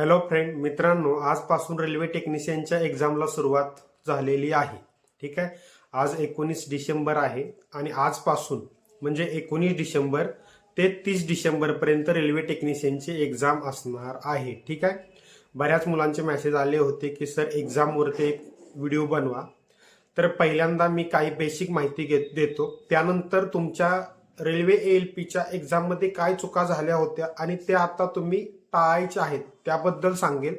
Hello friend मित्रांनो आजपासून railway टेक्निशियनच्या एक्झामला सुरुवात झालेली आहे. ठीक आहे? आज एकोणीस डिसेंबर आहे आणि आजपासून म्हणजे एकोणीस डिसेंबर ते तीस डिसेंबरपर्यंत रेल्वे टेक्निशियनची एक्झाम असणार आहे. ठीक आहे? बऱ्याच मुलांचे मेसेज आले होते की सर एक्झामवरती एक व्हिडिओ बनवा. तर पहिल्यांदा मी काही बेसिक माहिती घेत देतो. त्यानंतर तुमच्या रेल्वे एल पीच्या एक्झाममध्ये काय चुका झाल्या होत्या आणि त्या आता तुम्ही टाळायच्या आहेत त्याबद्दल सांगेल.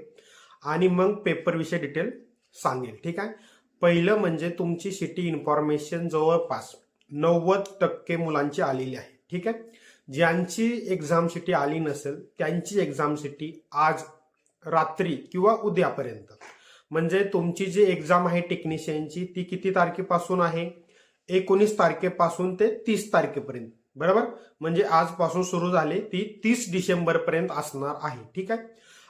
आणि मग पेपरविषयी डिटेल सांगेल ठीक आहे? पहिलं म्हणजे तुमची सिटी इन्फॉर्मेशन जवळपास नव्वद टक्के मुलांची आलेली आहे ठीक आहे? ज्यांची एक्झाम सिटी आली नसेल त्यांची एक्झाम सिटी आज रात्री किंवा उद्यापर्यंत. म्हणजे तुमची जी एक्झाम आहे टेक्निशियनची ती किती तारखेपासून आहे? एकोणीस तारखेपासून ते तीस तारखेपर्यंत. बरोबर? म्हणजे आजपासून सुरू झाली ती तीस डिसेंबर पर्यंत असणार आहे ठीक आहे?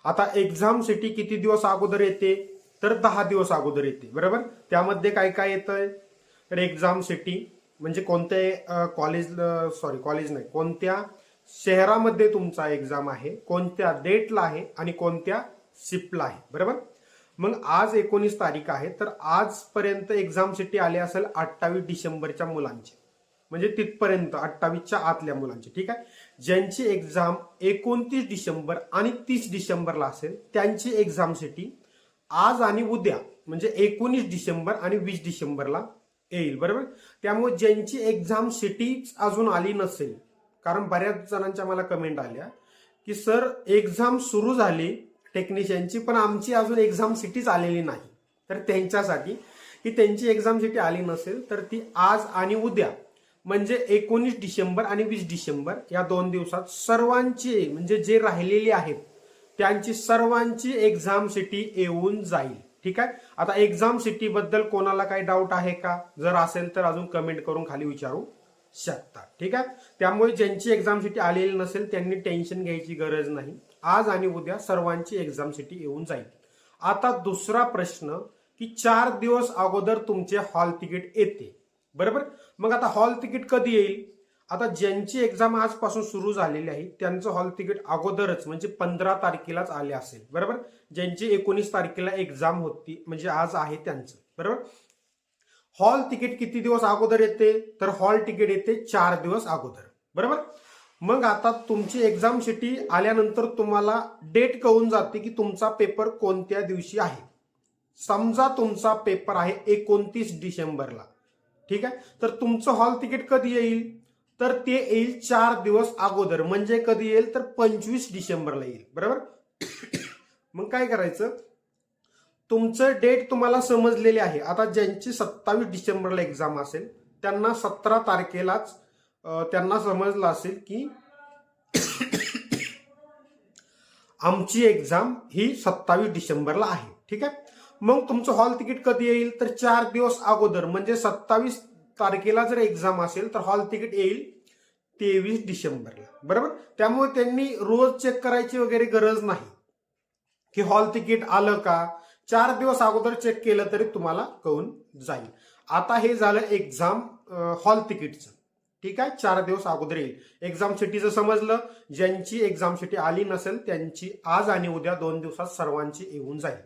आता एक्झाम सिटी किती दिवस अगोदर येते? तर दहा दिवस अगोदर येते बरोबर? त्यामध्ये काय काय येतंय? तर एक्झाम सिटी म्हणजे कोणत्या कॉलेज सॉरी कॉलेज नाही कोणत्या शहरामध्ये तुमचा एक्झाम आहे कोणत्या डेटला आहे आणि कोणत्या शिफ्टला आहे बरोबर? मग आज एकोणीस तारीख आहे तर आजपर्यंत एक्झाम सिटी आली असेल अठ्ठावीस डिसेंबरच्या मुलांची. म्हणजे तिथपर्यंत अठ्ठावीसच्या आतल्या मुलांची ठीक आहे? ज्यांची एक्झाम एकोणतीस डिसेंबर आणि तीस डिसेंबरला असेल त्यांची एक्झाम सिटी आज आणि उद्या म्हणजे एकोणीस डिसेंबर आणि वीस डिसेंबरला येईल बरोबर? त्यामुळे ज्यांची एक्झाम सिटीच अजून आली नसेल कारण बऱ्याच जणांच्या मला कमेंट आल्या की सर एक्झाम सुरू झाली टेक्निशियनची पण आमची अजून एक्झाम सिटीच आलेली नाही. तर त्यांच्यासाठी की त्यांची एक्झाम सिटी आली नसेल तर ती आज आणि उद्या म्हणजे एकोणीस डिसेंबर आणि वीस डिसेंबर या दोन दिवसात सर्वांची म्हणजे जे राहिलेली आहेत त्यांची सर्वांची एक्झाम सिटी येऊन जाईल. ठीक आहे? आता एक्झाम सिटी बद्दल कोणाला काही डाऊट आहे का? जर असेल तर अजून कमेंट करून खाली विचारू शकता. ठीक आहे? त्यामुळे ज्यांची एक्झाम सिटी आलेली नसेल त्यांनी टेन्शन घ्यायची गरज नाही. आज आणि उद्या सर्वांची एक्झाम सिटी येऊन जाईल. आता दुसरा प्रश्न की चार दिवस अगोदर तुमचे हॉल तिकीट येते. बरोबर? मग आता हॉल तिकीट कधी येईल? आता ज्यांची एक्झाम आजपासून सुरू झालेली आहे त्यांचं हॉल तिकीट अगोदरच म्हणजे पंधरा तारखेलाच आले असेल बरोबर? ज्यांची एकोणीस तारखेला एक्झाम होती म्हणजे आज आहे त्यांचं बरोबर? हॉल तिकीट किती दिवस अगोदर येते? तर हॉल तिकीट येते चार दिवस अगोदर बरोबर? मग आता तुमची एक्झाम शिटी आल्यानंतर तुम्हाला डेट कळून जाते की तुमचा पेपर कोणत्या दिवशी आहे. समजा तुमचा पेपर आहे एकोणतीस डिसेंबरला ठीक आहे? तर तुमचं हॉल तिकीट कधी येईल? तर ते येईल चार दिवस अगोदर. म्हणजे कधी येईल? तर पंचवीस डिसेंबरला येईल. बरोबर? मग काय करायचं? तुमचं डेट तुम्हाला समजलेली आहे. आता ज्यांची सत्तावीस डिसेंबरला एक्झाम असेल त्यांना सतरा तारखेलाच त्यांना समजलं असेल की आमची एक्झाम ही सत्तावीस डिसेंबरला आहे. ठीक आहे? मग तुमचं हॉल तिकीट कधी येईल? तर चार दिवस अगोदर म्हणजे सत्तावीस तारखेला जर एक्झाम असेल तर हॉल तिकीट येईल तेवीस डिसेंबरला. बरोबर? त्यामुळे त्यांनी रोज चेक करायची वगैरे गरज नाही. की हॉल तिकीट आलं का? चार दिवस अगोदर चेक केलं तरी तुम्हाला कळून जाईल. आता हे झालं एक्झाम हॉल तिकीटचं. ठीक आहे? चार दिवस अगोदर येईल. एक्झाम सिटीचं समजलं. ज्यांची एक्झाम सिटी आली नसेल त्यांची आज आणि उद्या दोन दिवसात सर्वांची येऊन जाईल.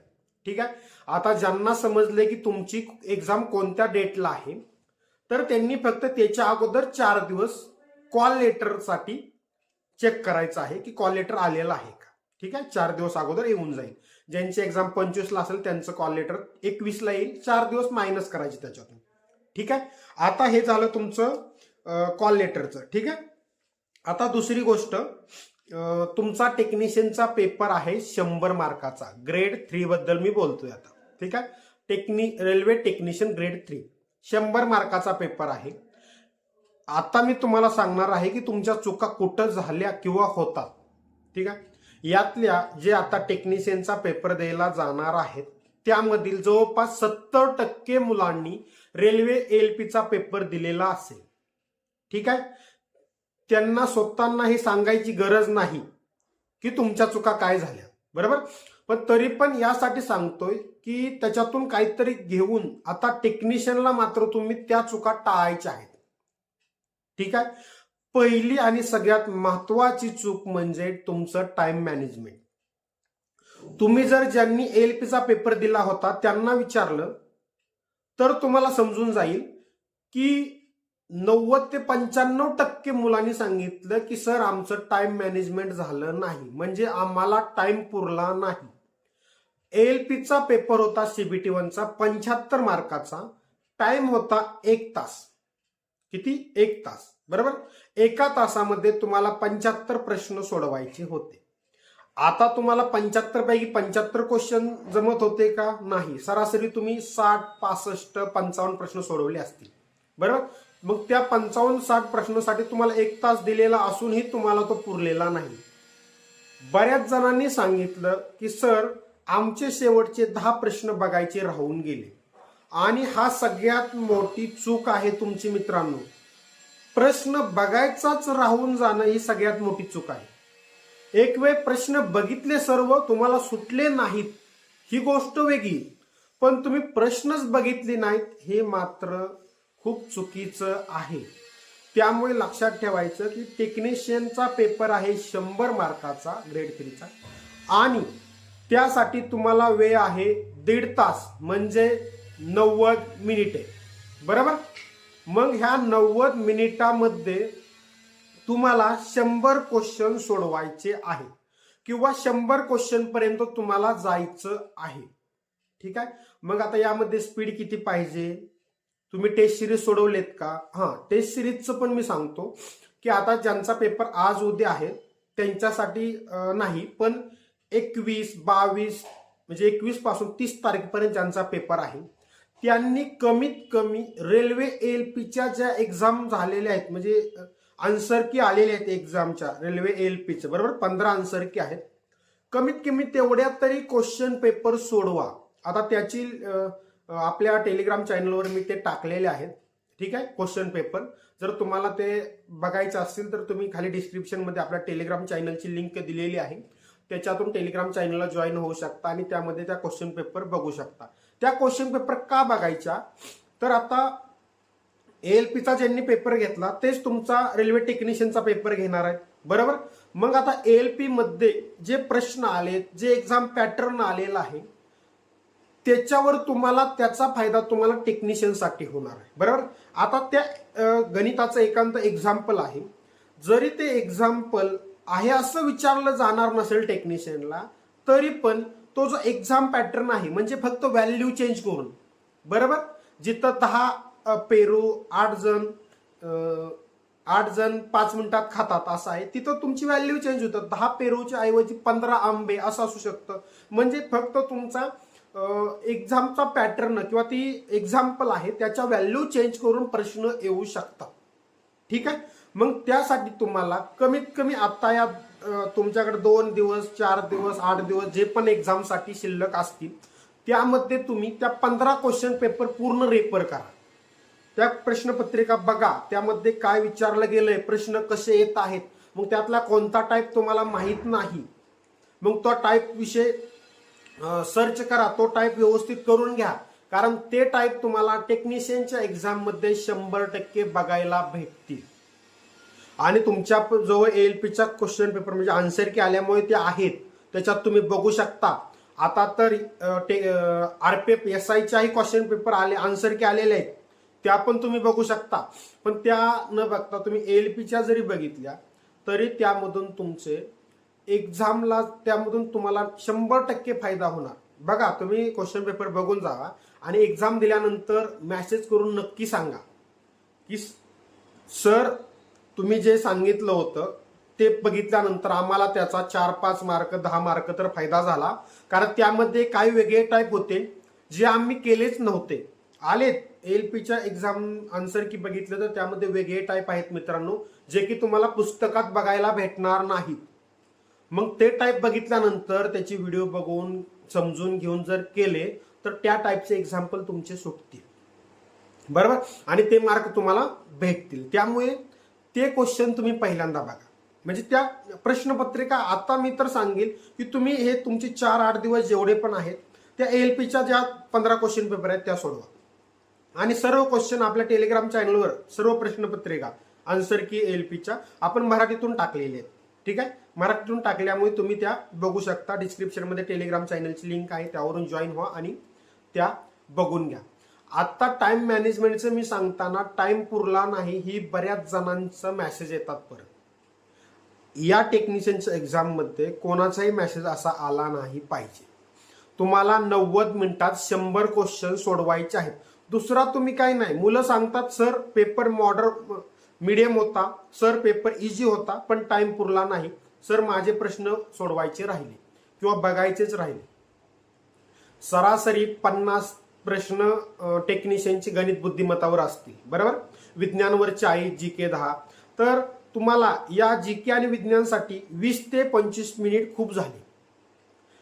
ठीक आहे? आता ज्यांना समजले की तुमची एक्झाम कोणत्या डेटला आहे तर त्यांनी फक्त त्याच्या अगोदर चार दिवस कॉल लेटरसाठी चेक करायचं आहे की कॉल लेटर आलेलं आहे का. ठीक आहे? चार दिवस अगोदर येऊन जाईल. ज्यांची एक्झाम पंचवीसला असेल त्यांचं कॉल लेटर एकवीसला येईल. चार दिवस मायनस करायचे त्याच्यातून. ठीक आहे? आता हे झालं तुमचं कॉल लेटरचं ठीक आहे? आता दुसरी गोष्ट तुमचा टेक्निशियनचा पेपर आहे शंभर मार्काचा ग्रेड थ्री बद्दल मी बोलतोय आता. ठीक आहे? टेक्नि रेल्वे टेक्निशियन ग्रेड थ्री शंभर मार्काचा पेपर आहे. आता मी तुम्हाला सांगणार आहे की तुमच्या चुका कुठं झाल्या किंवा होतात. ठीक आहे? यातल्या जे आता टेक्निशियनचा पेपर द्यायला जाणार आहेत त्यामधील जवळपास सत्तर टक्के मुलांनी रेल्वे एल पीचा पेपर दिलेला असेल. ठीक आहे? त्यांना स्वतःना हे सांगायची गरज नाही की तुमच्या चुका काय झाल्या. बरोबर? पण तरी पण यासाठी सांगतोय की त्याच्यातून काहीतरी घेऊन आता टेक्निशियनला मात्र तुम्ही त्या चुका टाळायच्या आहेत. ठीक आहे? पहिली आणि सगळ्यात महत्वाची चूक म्हणजे तुमचं टाइम मॅनेजमेंट तुम्ही जर ज्यांनी एलपीचा पेपर दिला होता त्यांना विचारलं तर तुम्हाला समजून जाईल की नव्वद ते पंच्याण्णव टक्के मुलांनी सांगितलं की सर आमचं टाइम मॅनेजमेंट झालं नाही. म्हणजे आम्हाला टाइम पुरला नाही. एल पीचा पेपर होता सीबीटी वनचा पंच्याहत्तर मार्काचा. टाइम होता एक तास. किती? एक तास. बरोबर? एका तासामध्ये तुम्हाला पंच्याहत्तर प्रश्न सोडवायचे होते. आता तुम्हाला पंच्याहत्तर पैकी पंच्याहत्तर क्वेश्चन जमत होते का? नाही. सरासरी तुम्ही साठ पासष्ट पंचावन्न प्रश्न सोडवले असतील. बरोबर? मग त्या पंचावन्न साठ प्रश्नासाठी तुम्हाला एक तास दिलेला असूनही तुम्हाला तो पुरलेला नाही. बऱ्याच जणांनी सांगितलं की सर आमचे शेवटचे दहा प्रश्न बघायचे राहून गेले. आणि हा सगळ्यात मोठी चूक आहे तुमची मित्रांनो. प्रश्न बघायचाच राहून जाणं ही सगळ्यात मोठी चूक आहे. एक वेळ प्रश्न बघितले सर्व तुम्हाला सुटले नाहीत. ही गोष्ट वेगळी. पण तुम्ही प्रश्नच बघितले नाहीत हे मात्र खूप चुकीचं आहे. त्यामुळे लक्षात ठेवायचं की टेक्निशियनचा पेपर आहे शंभर मार्काचा ग्रेड थ्रीचा आणि त्यासाठी तुम्हाला वेळ आहे दीड तास म्हणजे नव्वद मिनिटे. बरोबर? मग ह्या नव्वद मिनिटामध्ये तुम्हाला शंभर क्वेश्चन सोडवायचे आहे. किंवा शंभर क्वेश्चन पर्यंत तुम्हाला जायचं आहे. ठीक आहे? मग आता यामध्ये स्पीड किती पाहिजे? तुम्ही टेस्ट सिरीज सोडवलेत का? हां टेस्ट सिरीजचं पण मी सांगतो की आता ज्यांचा पेपर आज उद्या आहे त्यांच्यासाठी नाही पण एकवीस बावीस म्हणजे एकवीसपासून तीस तारखेपर्यंत ज्यांचा पेपर आहे त्यांनी कमीत कमी रेल्वे एल पीच्या ज्या एक्झाम झालेल्या आहेत म्हणजे आन्सर की आलेले आहेत एक्झामच्या रेल्वे एल पीच्या बरोबर? पंधरा आन्सर की आहेत. कमीत कमी तेवढ्या तरी क्वेश्चन पेपर सोडवा. आता त्याची आपल्या टेलिग्राम चॅनलवर मी ते टाकलेले आहेत. ठीक आहे? क्वेश्चन पेपर जर तुम्हाला ते बघायचं असतील तर तुम्ही खाली डिस्क्रिप्शनमध्ये आपल्या टेलिग्राम चॅनलची लिंक दिलेली आहे. त्याच्यातून टेलिग्राम चॅनलला जॉईन होऊ शकता आणि त्यामध्ये त्या क्वेश्चन पेपर बघू शकता. त्या क्वेश्चन पेपर का बघायच्या? तर आता एल पीचा ज्यांनी पेपर घेतला तेच तुमचा रेल्वे टेक्निशियनचा पेपर घेणार आहे. बरोबर? मग आता एलमध्ये जे प्रश्न आले जे एक्झाम पॅटर्न आलेला आहे त्याच्यावर तुम्हाला त्याचा फायदा तुम्हाला टेक्निशियनसाठी होणार आहे. बरोबर? आता त्या गणिताचं एकांत एक्झाम्पल आहे. जरी ते एक्झाम्पल आहे असं विचारलं जाणार नसेल टेक्निशियनला तरी पण तो जो एक्झाम पॅटर्न आहे म्हणजे फक्त व्हॅल्यू चेंज करून. बरोबर? जिथं दहा पेरू आठ जण आठ जण पाच मिनिटात खातात असं आहे तिथं तुमची व्हॅल्यू चेंज होतं. दहा पेरूच्या ऐवजी पंधरा आंबे असं असू शकतं. म्हणजे फक्त तुमचा एक्झामचा पॅटर्न किंवा ती एक्झाम्पल आहे त्याच्या व्हॅल्यू चेंज करून प्रश्न येऊ शकतात. ठीक आहे? मग त्यासाठी तुम्हाला कमीत कमी आता या तुमच्याकडे दोन दिवस चार दिवस आठ दिवस जे पण एक्झामसाठी शिल्लक असतील त्यामध्ये तुम्ही त्या पंधरा क्वेश्चन पेपर पूर्ण रेपर करा. त्या प्रश्नपत्रिका बघा. त्यामध्ये काय विचारलं गेलंय प्रश्न कसे येत आहेत मग त्यातला कोणता टाईप तुम्हाला माहीत नाही मग तो टाईप विषय सर्च करा तो टाईप व्यवस्थित करून घ्या. कारण ते टाईप तुम्हाला टेक्निशियनच्या एक्झाममध्ये शंभर टक्के बघायला भेटतील. आणि तुमच्या जवळ एल पीचा क्वेश्चन पेपर म्हणजे आन्सर की आल्यामुळे ते आहेत. त्याच्यात तुम्ही बघू शकता. आता तर आरपीएफ एस आयच्याही क्वेश्चन पेपर आले आन्सर की आलेले आहेत. त्या पण तुम्ही बघू शकता. पण त्या न बघता तुम्ही एल पीच्या जरी बघितल्या तरी त्यामधून तुमचे एक्झामला त्यामधून तुम्हाला शंभर टक्के फायदा होणार. बघा तुम्ही क्वेश्चन पेपर बघून जावा आणि एक्झाम दिल्यानंतर मॅसेज करून नक्की सांगा. की सर तुम्ही जे सांगितलं होतं ते बघितल्यानंतर आम्हाला त्याचा चार पाच मार्क दहा मार्क तर फायदा झाला. कारण त्यामध्ये काही वेगळे टाईप होते जे आम्ही केलेच नव्हते. आलेत. एल पीच्या एक्झाम आन्सर की बघितलं तर त्यामध्ये वेगळे टाईप आहेत मित्रांनो जे की तुम्हाला पुस्तकात बघायला भेटणार नाहीत. मग ते टाईप बघितल्यानंतर त्याची व्हिडिओ बघून समजून घेऊन जर केले तर त्या टाईपचे एक्झाम्पल तुमचे सुटतील. बरोबर? आणि ते मार्क तुम्हाला भेटतील. त्यामुळे ते क्वेश्चन तुम्ही पहिल्यांदा बघा. म्हणजे त्या प्रश्नपत्रिका आता मी तर सांगेल की तुम्ही हे तुमचे चार आठ दिवस जेवढे पण आहेत त्या एल पीच्या ज्या पंधरा क्वेश्चन पेपर आहेत त्या सोडवा. आणि सर्व क्वेश्चन आपल्या टेलिग्राम चॅनलवर सर्व प्रश्नपत्रिका आन्सर की एल पीच्या आपण मराठीतून टाकलेले आहेत. ठीक आहे? मराठीतून टाकल्यामुळे तुम्ही त्या बघू शकता. डिस्क्रिप्शनमध्ये टेलिग्राम चॅनलची लिंक आहे. त्यावरून जॉईन व्हा आणि त्या बघून घ्या. आत्ता टाइम मॅनेजमेंटचं मी सांगताना टाइम पुरला नाही. ही बऱ्याच जणांचं मॅसेज येतात परत. या टेक्निशियनच्या एक्झाममध्ये कोणाचाही मेसेज असा आला नाही पाहिजे. तुम्हाला नव्वद मिनिटात शंभर क्वेश्चन सोडवायचे आहेत. दुसरा तुम्ही काय नाही. मुलं सांगतात सर पेपर मॉडर मिडियम होता. सर पेपर इझी होता पण टाइम पुरला नाही. सर माझे प्रश्न सोडवायचे राहिले किंवा बघायचेच राहिले. सरासरी पन्नास प्रश्न टेक्निशियनची गणित बुद्धिमत्तावर असतील बरोबर? विज्ञानवर चाळीस जी के दहा. तर तुम्हाला या जी के आणि विज्ञानसाठी वीस ते पंचवीस मिनिट खूप झाले.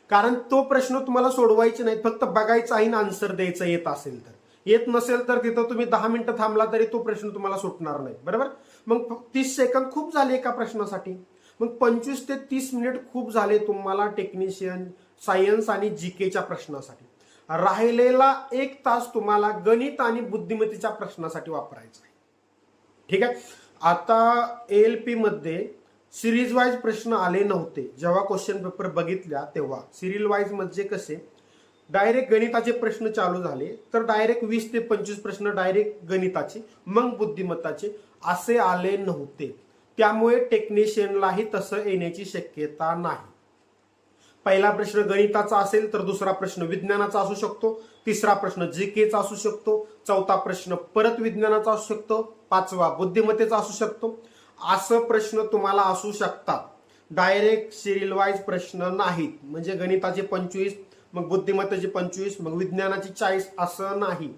कारण तो प्रश्न तुम्हाला सोडवायचे नाही फक्त बघायचा आहे ना आन्सर द्यायचा येत असेल तर. येत नसेल तर तिथं तुम्ही दहा मिनिटं थांबला तरी तो प्रश्न तुम्हाला सुटणार नाही बरोबर? मग तीस सेकंद खूप झाले एका प्रश्नासाठी. मग पंचवीस ते तीस मिनिट खूप झाले तुम्हाला टेक्निशियन सायन्स आणि जी केच्या प्रश्नासाठी. राहिलेला एक तास तुम्हाला गणित आणि बुद्धिमत्तेच्या प्रश्नासाठी वापरायचा आहे. ठीक आहे? आता एल पी मध्ये सिरीज वाईज प्रश्न आले नव्हते. जेव्हा क्वेश्चन पेपर बघितल्या तेव्हा. सिरियल वाईज म्हणजे कसे? डायरेक्ट गणिताचे प्रश्न चालू झाले. तर डायरेक्ट वीस ते पंचवीस प्रश्न डायरेक्ट गणिताचे मग बुद्धिमत्ताचे असे आले नव्हते. त्यामुळे टेक्निशियनलाही तसं येण्याची शक्यता नाही. पहिला प्रश्न गणिताचा असेल तर दुसरा प्रश्न विज्ञानाचा असू शकतो तिसरा प्रश्न जी केचा असू शकतो चौथा प्रश्न परत विज्ञानाचा असू शकतो पाचवा बुद्धिमत्तेचा असू शकतो. असं प्रश्न तुम्हाला असू शकतात. डायरेक्ट सिरियल वाईज प्रश्न नाहीत. म्हणजे गणिताचे पंचवीस मग बुद्धिमत्तेचे पंचवीस मग विज्ञानाची चाळीस असं नाही.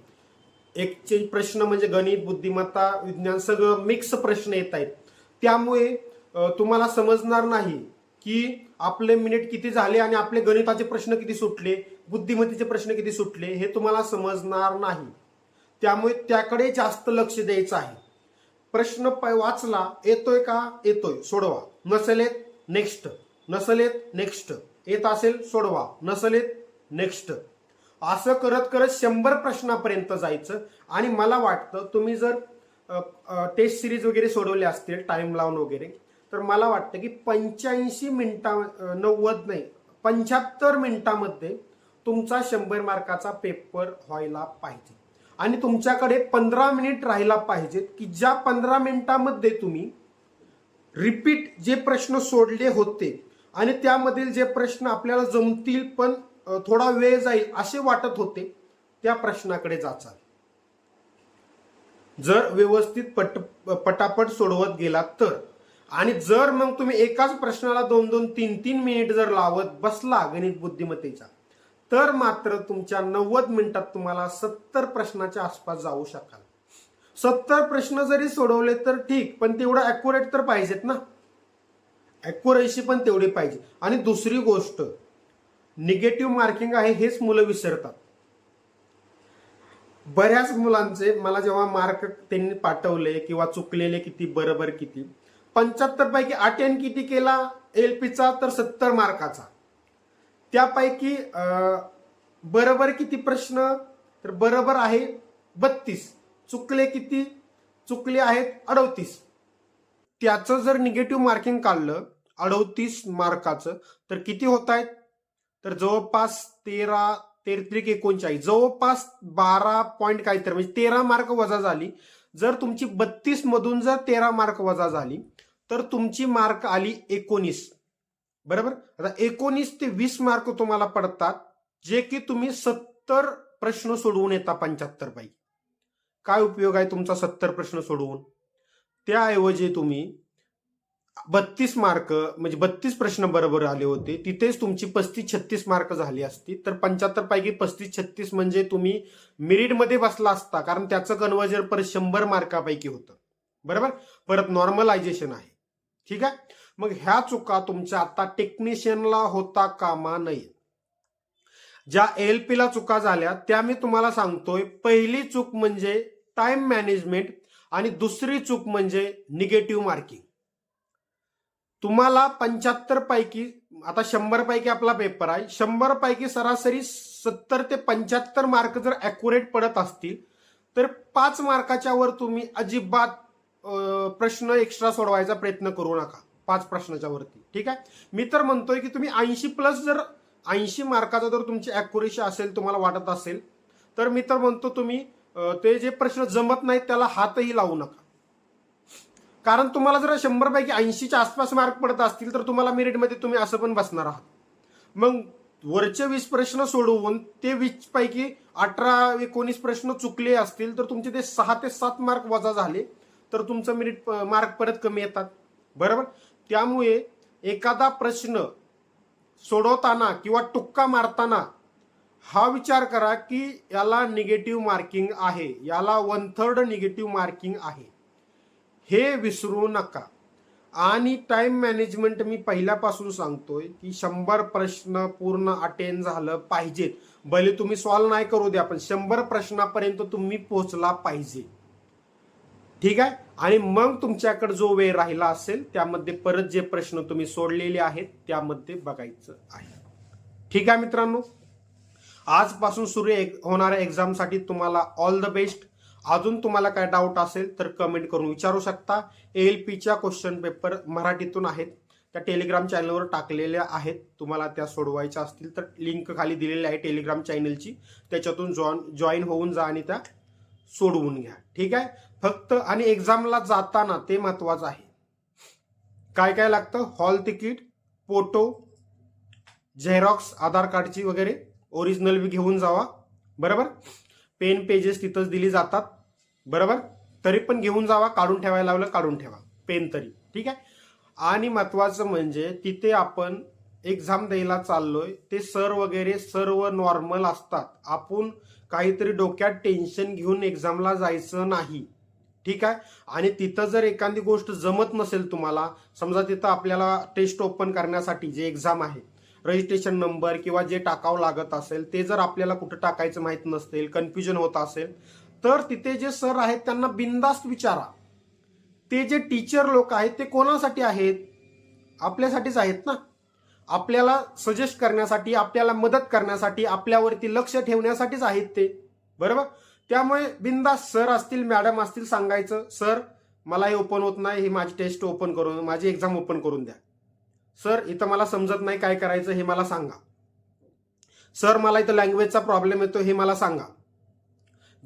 एकचे प्रश्न म्हणजे गणित बुद्धिमत्ता विज्ञान सगळं मिक्स प्रश्न येत आहेत त्यामुळे तुम्हाला समजणार नाही की आपले मिनिट किती झाले आणि आपले गणिताचे प्रश्न किती सुटले बुद्धिमत्तेचे प्रश्न किती सुटले हे तुम्हाला समजणार नाही. त्यामुळे त्याकडे जास्त लक्ष द्यायचं आहे. प्रश्न प- वाचला येतोय का? येतोय. सोडवा. नसलेत येत नेक्स्ट नसलेत येत नेक्स्ट येत असेल सोडवा. नसलेत येत नेक्स्ट असं करत करत शंभर प्रश्नापर्यंत जायचं आणि मला वाटतं तुम्ही जर टेस्ट सिरीज वगैरे सोडवले असतील टाइम लावून वगैरे. तर मला वाटतं की पंच्याऐंशी मिनिटा नव्वद नाही पंच्याहत्तर मिनिटामध्ये तुमचा शंभर मार्काचा पेपर व्हायला पाहिजे. आणि तुमच्याकडे पंधरा मिनिट राहायला पाहिजेत की ज्या पंधरा मिनिटामध्ये तुम्ही रिपीट जे प्रश्न सोडले होते आणि त्यामधील जे प्रश्न आपल्याला जमतील पण थोडा वेळ जाईल असे वाटत होते त्या प्रश्नाकडे जाचाल जर व्यवस्थित पट पटापट सोडवत गेलात तर. आणि जर मग तुम्ही एकाच प्रश्नाला दोन दोन तीन तीन मिनिट जर लावत बसला गणित बुद्धिमत्तेचा तर मात्र तुमच्या नव्वद मिनिटात तुम्हाला सत्तर प्रश्नाच्या आसपास जाऊ शकाल. सत्तर प्रश्न जरी सोडवले तर ठीक पण तेवढं अॅक्युरेट तर पाहिजेत ना. अॅक्युरेसी पण तेवढी पाहिजे. आणि दुसरी गोष्ट निगेटिव्ह मार्किंग आहे हेच मुलं विसरतात. बऱ्याच मुलांचे मला जेव्हा मार्क त्यांनी पाठवले किंवा चुकलेले किती बरोबर किती पंच्याहत्तर पैकी अटेंड किती केला? एल पीचा तर सत्तर मार्काचा त्यापैकी बरोबर किती प्रश्न? तर बरोबर आहे बत्तीस. चुकले किती? चुकले आहेत अडवतीस त्याचं जर निगेटिव्ह मार्किंग काढलं अडवतीस मार्काचं तर किती होत आहेत तर जवळपास तेरा तेरत्रिक एकोणचाळीस. जवळपास बारा पॉईंट काहीतरी म्हणजे तेरा मार्क वजा झाली. जर तुमची बत्तीस मधून जर तेरा मार्क वजा झाली तर तुमची मार्क आली एकोणीस. बरोबर? आता एकोणीस ते वीस मार्क तुम्हाला पडतात जे की तुम्ही सत्तर प्रश्न सोडवून येता पंच्याहत्तर पैकी. काय उपयोग आहे तुमचा सत्तर प्रश्न सोडवून? त्याऐवजी तुम्ही बत्तीस मार्क म्हणजे बत्तीस प्रश्न बरोबर आले होते. तिथेच तुमची पस्तीस छत्तीस मार्क झाली असती. तर पंच्याहत्तर पैकी पस्तीस छत्तीस म्हणजे तुम्ही मिरिटमध्ये बसला असता कारण त्याचं कन्वर्जन पर शंभर मार्कापैकी होतं. बरोबर? परत नॉर्मलायझेशन आहे. ठीक आहे? मग ह्या चुका तुमच्या आता टेक्निशियनला होता कामा नये. ज्या एल पीला चुका झाल्या त्या मी तुम्हाला सांगतोय. पहिली चूक म्हणजे टाइम मॅनेजमेंट आणि दुसरी चूक म्हणजे निगेटिव्ह मार्किंग तुम्हाला पंच्याहत्तर पैकी आता शंभर पैकी आपला पेपर आहे शंभर पैकी सरासरी सत्तर ते पंच्याहत्तर मार्क जर अॅक्युरेट पडत असतील तर पाच मार्काच्या वर तुम्ही अजिबात प्रश्न एक्स्ट्रा सोडवायचा प्रयत्न करू नका पाच प्रश्नाच्या वरती. ठीक आहे? मी तर म्हणतोय की तुम्ही ऐंशी प्लस जर ऐंशी मार्काचा जर तुमची अॅक्युरेसी असेल तुम्हाला वाटत असेल तर मी तर म्हणतो तुम्ही ते जे प्रश्न जमत नाहीत त्याला हातही लावू नका. कारण तुम्हाला जर शंभरपैकी ऐंशीच्या आसपास मार्क पडत असतील तर तुम्हाला मेरिटमध्ये तुम्ही असं पण बसणार आहात. मग वरचे वीस प्रश्न सोडवून ते वीस पैकी अठरा एकोणीस प्रश्न चुकले असतील तर तुमचे ते सहा ते सात मार्क वजा झाले तर तुमचं मेरिट मार्क परत कमी येतात. बरोबर? त्यामुळे एखादा प्रश्न सोडवताना किंवा टुक्का मारताना हा विचार करा की याला निगेटिव्ह मार्किंग आहे याला वन थर्ड निगेटिव्ह मार्किंग आहे. हे विसरू नका. आणि टाईम मॅनेजमेंट मी पहिल्यापासून सांगतोय की शंभर प्रश्न पूर्ण अटेंड झालं पाहिजेत. भले तुम्ही सॉल्व नाही करू द्या पण शंभर प्रश्नापर्यंत तुम्ही पोहोचला पाहिजे. ठीक आहे? आणि मग तुमच्याकडे जो वेळ राहिला असेल त्यामध्ये परत जे प्रश्न तुम्ही सोडलेले आहेत त्यामध्ये बघायचं आहे. ठीक आहे मित्रांनो? आजपासून सुरू होणाऱ्या एक्झामसाठी तुम्हाला ऑल द बेस्ट अजून तुम्हाला काय डाऊट असेल तर कमेंट करून विचारू शकता. एल पीच्या क्वेश्चन पेपर मराठीतून आहेत. त्या टेलिग्राम चॅनलवर टाकलेल्या आहेत. तुम्हाला त्या सोडवायच्या असतील तर लिंक खाली दिलेली आहे टेलिग्राम चॅनलची त्याच्यातून जॉन जॉईन होऊन जा आणि त्या सोडवून घ्या. ठीक आहे? फक्त आणि एक्झामला जाताना ते महत्वाचं आहे. काय काय लागतं? Hall ticket photo xerox Aadhaar कार्डची वगैरे. ओरिजिनल बी घेऊन जावा. बरोबर? पेन पेजेस तिथंच दिली जातात. बरोबर? तरी पण घेऊन जावा काढून ठेवायला लावलं काढून ठेवा. पेन तरी. ठीक आहे? आणि महत्वाचं म्हणजे तिथे आपण एक्झाम द्यायला चाललोय ते सर वगैरे सर्व नॉर्मल असतात. आपण काहीतरी डोक्यात टेन्शन घेऊन एक्झामला जायचं नाही. ठीक आहे? आणि तिथं जर एखादी गोष्ट जमत नसेल तुम्हाला समजा तिथं आपल्याला टेस्ट ओपन करण्यासाठी जे एक्झाम आहे रजिस्ट्रेशन नंबर किंवा जे टाकावं लागत असेल ते जर आपल्याला कुठं टाकायचं माहीत नसेल कन्फ्युजन होत असेल तर तिथे जे सर आहेत त्यांना बिंदास्त विचारा. ते जे टीचर लोक आहेत ते कोणासाठी आहेत? आपल्यासाठीच आहेत ना? आपल्याला सजेस्ट करण्यासाठी आपल्याला मदत करण्यासाठी आपल्यावरती लक्ष ठेवण्यासाठीच आहेत ते. बरोबर? त्यामुळे बिंदास सर असतील मॅडम असतील सांगायचं सर मला हे ओपन होत नाही ही माझी टेस्ट ओपन करून माझी एक्झाम ओपन करून द्या. सर इथं मला समजत नाही काय करायचं हे मला सांगा. सर मला इथं लँग्वेजचा प्रॉब्लेम येतो हे मला सांगा.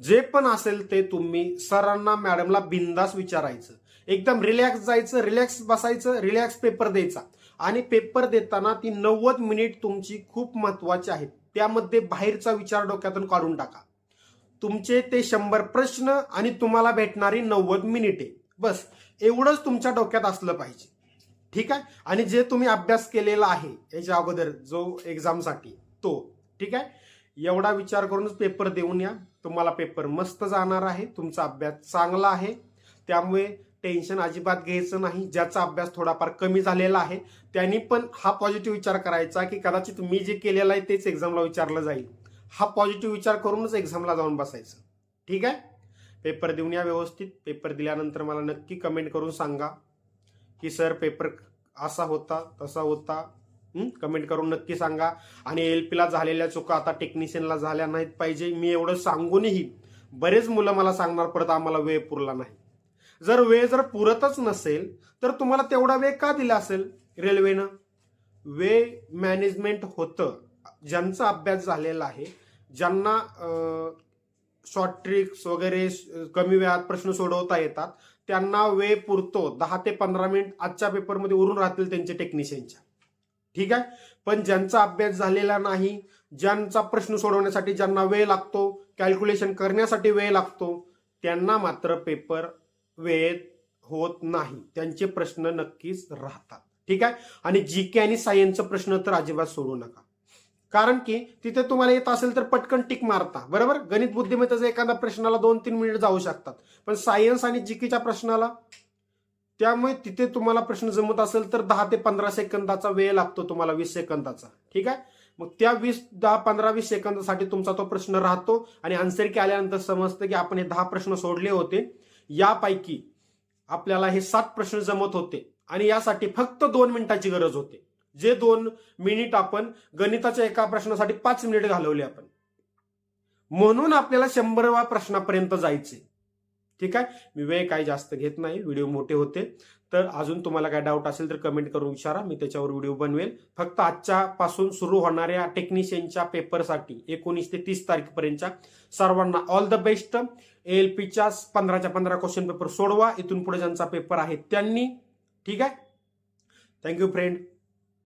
जे पण असेल ते तुम्ही सरांना मॅडमला बिंदास विचारायचं. एकदम रिलॅक्स जायचं रिलॅक्स बसायचं रिलॅक्स पेपर द्यायचा. आणि पेपर देताना ती नव्वद मिनिट तुमची खूप महत्वाची आहेत. त्यामध्ये बाहेरचा विचार डोक्यातून काढून टाका. तुमचे ते शंभर प्रश्न आणि तुम्हाला भेटणारी नव्वद मिनिटे बस एवढंच तुमच्या डोक्यात असलं पाहिजे. ठीक आहे? आणि जे तुम्ही अभ्यास केलेला आहे याच्या अगोदर जो एक्झामसाठी तो. ठीक आहे? एवढा विचार करूनच पेपर देऊन या. तुम्हाला पेपर मस्त जाणार आहे. तुमचा अभ्यास चांगला आहे. त्यामुळे टेन्शन अजिबात घ्यायचं नाही. ज्याचा अभ्यास थोडाफार कमी झालेला आहे त्यांनी पण हा पॉझिटिव्ह विचार करायचा की कदाचित मी जे केलेलं आहे तेच एक्झामला विचारलं जाईल. हा पॉझिटिव्ह विचार करूनच एक्झामला जाऊन बसायचं. ठीक आहे? पेपर देऊन या व्यवस्थित. पेपर दिल्यानंतर मला नक्की कमेंट करून सांगा की सर पेपर असा होता तसा होता. कमेंट करून नक्की सांगा. आणि एल पीला झालेल्या चुका आता टेक्निशियनला झाल्या नाहीत पाहिजे. मी एवढं सांगूनही बरेच मुलं मला सांगणार परत आम्हाला वेळ पुरला नाही. जर वेळ जर पुरतच नसेल तर तुम्हाला तेवढा वेळ का दिला असेल रेल्वेनं? वेळ मॅनेजमेंट होतं. ज्यांचा अभ्यास झालेला आहे ज्यांना शॉर्ट ट्रिक्स वगैरे कमी वेळात प्रश्न सोडवता येतात त्यांना वेळ पुरतो. दहा ते पंधरा मिनिट आजच्या पेपरमध्ये उरून राहतील त्यांचे टेक्निशियनच्या ठीक आहे? पण ज्यांचा अभ्यास झालेला नाही ज्यांचा प्रश्न सोडवण्यासाठी ज्यांना वेळ लागतो कॅल्क्युलेशन करण्यासाठी वेळ लागतो त्यांना मात्र पेपर वेळेत होत नाही. त्यांचे प्रश्न नक्कीच राहतात. ठीक आहे? आणि जी के आणि सायन्सचा प्रश्न तर अजिबात सोडू नका. कारण की तिथे तुम्हाला येत असेल तर पटकन टिक मारता. बरोबर? गणित बुद्धिमत्तेचा एखाद्या प्रश्नाला दोन तीन मिनिट जाऊ शकतात. पण सायन्स आणि जीकेच्या प्रश्नाला त्यामुळे तिथे तुम्हाला प्रश्न जमत असेल तर दहा ते पंधरा सेकंदाचा वेळ लागतो तुम्हाला वीस सेकंदाचा. ठीक आहे? मग त्या वीस दहा पंधरा वीस सेकंदासाठी तुमचा तो प्रश्न राहतो आणि आन्सर की आल्यानंतर समजतं की आपण हे दहा प्रश्न सोडले होते. यापैकी आपल्याला हे सात प्रश्न जमत होते आणि यासाठी फक्त दोन मिनिटाची गरज होते. जे दोन मिनिट आपण गणिताच्या एका प्रश्नासाठी पाच मिनिट घालवले आपण. म्हणून आपल्याला शंभरवा प्रश्नापर्यंत जायचे ठीक आहे? मी वेळ काही जास्त घेत नाही व्हिडिओ मोठे होते. तर अजून तुम्हाला काय डाऊट असेल तर कमेंट करून विचारा मी त्याच्यावर व्हिडिओ बनवेल. फक्त आजच्या पासून सुरू होणाऱ्या टेक्निशियनच्या पेपरसाठी एकोणीस ते तीस तारखेपर्यंतच्या सर्वांना ऑल द बेस्ट एल पीच्या पंधराच्या पंधरा क्वेश्चन पेपर सोडवा. इथून पुढे ज्यांचा पेपर आहे त्यांनी ठीक आहे? Thank you friend